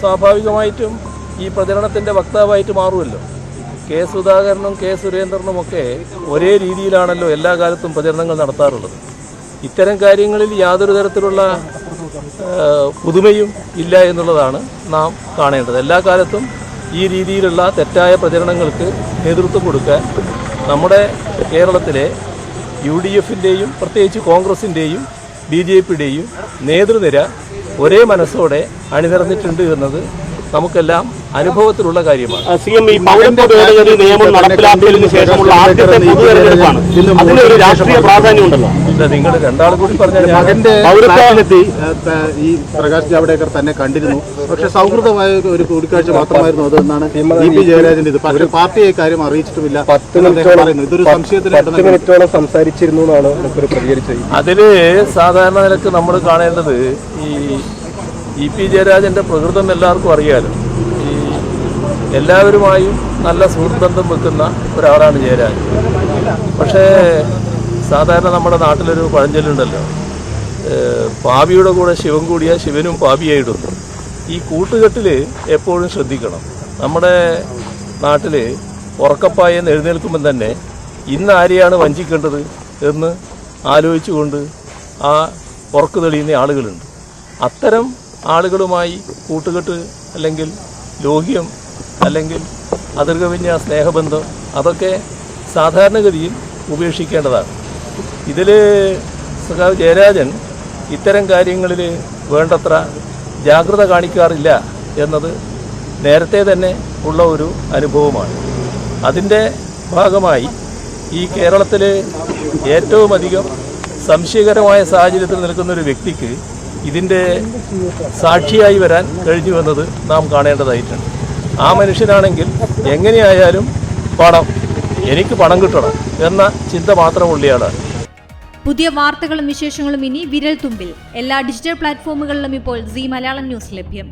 സ്വാഭാവികമായിട്ടും ഈ പ്രചരണത്തിന്റെ വക്താവായിട്ട് മാറുമല്ലോ. കെ സുധാകരനും കെ സുരേന്ദ്രനും ഒക്കെ ഒരേ രീതിയിലാണല്ലോ എല്ലാ കാലത്തും പ്രചരണങ്ങൾ നടത്താറുള്ളത്. ഇത്തരം കാര്യങ്ങളിൽ യാതൊരു തരത്തിലുള്ള പുതുമയും ഇല്ല എന്നുള്ളതാണ് നാം കാണേണ്ടത്. എല്ലാ കാലത്തും ഈ രീതിയിലുള്ള തെറ്റായ പ്രചരണങ്ങൾക്ക് നേതൃത്വം കൊടുക്കാൻ നമ്മുടെ കേരളത്തിലെ യു ഡി എഫിന്റെയും പ്രത്യേകിച്ച് കോൺഗ്രസിന്റെയും ബി ജെ പിയുടെയും നേതൃനിര ഒരേ മനസ്സോടെ അണിനിറന്നിട്ടുണ്ട് എന്നത് നമുക്കെല്ലാം അനുഭവത്തിലുള്ള കാര്യമാണ്. സി എം ഈ പൗരത്വ ഭേദഗതി നിയമം നടപ്പിലാക്കിയതിനു ശേഷമുള്ള ആദ്യത്തെ പൊതു തെരഞ്ഞെടുപ്പാണ്. അതിനൊരു രാഷ്ട്രീയ പ്രാധാന്യമുണ്ടല്ലോ. ഇല്ല നിങ്ങൾ രണ്ടാളും കൂടി മകന്റെ ത- ഈ പ്രകാശ് ജാവ്ദേക്കർ തന്നെ കണ്ടിരുന്നു. പക്ഷെ സൗഹൃദമായ ഒരു കൂടിക്കാഴ്ച മാത്രമായിരുന്നു അത് എന്നാണ് ഇ പി ജയരാജന്റെ ഇത്. പക്ഷേ പാർട്ടിയെ കാര്യം അറിയിച്ചിട്ടുമില്ല പറയുന്നു ഇതൊരു മിനിറ്റോളം സംസാരിച്ചിരുന്നു എന്നാണ് പ്രതികരിച്ചത്. അതിൽ സാധാരണ നിലയ്ക്ക് നമ്മൾ കാണേണ്ടത് ഈ ഇ പി ജയരാജന്റെ പ്രകൃതം എല്ലാവർക്കും അറിയാലോ. എല്ലാവരുമായും നല്ല സുഹൃത്ത് ബന്ധം വെക്കുന്ന ഒരാളാണ് ജയരാജ്. പക്ഷേ സാധാരണ നമ്മുടെ നാട്ടിലൊരു പഴഞ്ചൊല്ലുണ്ടല്ലോ. പാവിയുടെ കൂടെ ശിവൻ കൂടിയ ശിവനും പാപിയായിടുന്നു ഈ കൂട്ടുകെട്ടിൽ എപ്പോഴും ശ്രദ്ധിക്കണം. നമ്മുടെ നാട്ടിൽ ഉറക്കപ്പായെന്ന് എഴുന്നേൽക്കുമ്പം തന്നെ ഇന്ന് ആരെയാണ് വഞ്ചിക്കേണ്ടത് എന്ന് ആലോചിച്ചുകൊണ്ട് ആ ഉറക്ക് തെളിയുന്ന ആളുകളുണ്ട്. അത്തരം ആളുകളുമായി കൂട്ടുകെട്ട് അല്ലെങ്കിൽ ലോഹ്യം അല്ലെങ്കിൽ അതിർകവിഞ്ഞ സ്നേഹബന്ധം അതൊക്കെ സാധാരണഗതിയിൽ ഉപേക്ഷിക്കേണ്ടതാണ്. ഇതിൽ സഖാവ് ജയരാജൻ ഇത്തരം കാര്യങ്ങളിൽ വേണ്ടത്ര ജാഗ്രത കാണിക്കാറില്ല എന്നത് നേരത്തെ തന്നെ ഉള്ള ഒരു അനുഭവമാണ്. അതിന്റെ ഭാഗമായി ഈ കേരളത്തിൽ ഏറ്റവും അധികം സംശയകരമായ സാഹചര്യത്തിൽ നിൽക്കുന്ന ഒരു വ്യക്തിക്ക് ഇതിന്റെ സാക്ഷിയായി വരാൻ കഴിഞ്ഞു നാം കാണേണ്ടതായിട്ടുണ്ട്. ആ മനുഷ്യനാണെങ്കിൽ എങ്ങനെയായാലും പണം എനിക്ക് പണം കിട്ടണം എന്ന ചിന്ത മാത്രം ഉള്ളിയാണ്. പുതിയ വാർത്തകളും വിശേഷങ്ങളും ഇനി വിരൽ തുമ്പിൽ എല്ലാ ഡിജിറ്റൽ പ്ലാറ്റ്ഫോമുകളിലും ഇപ്പോൾ സി മലയാളം ന്യൂസ് ലഭ്യം.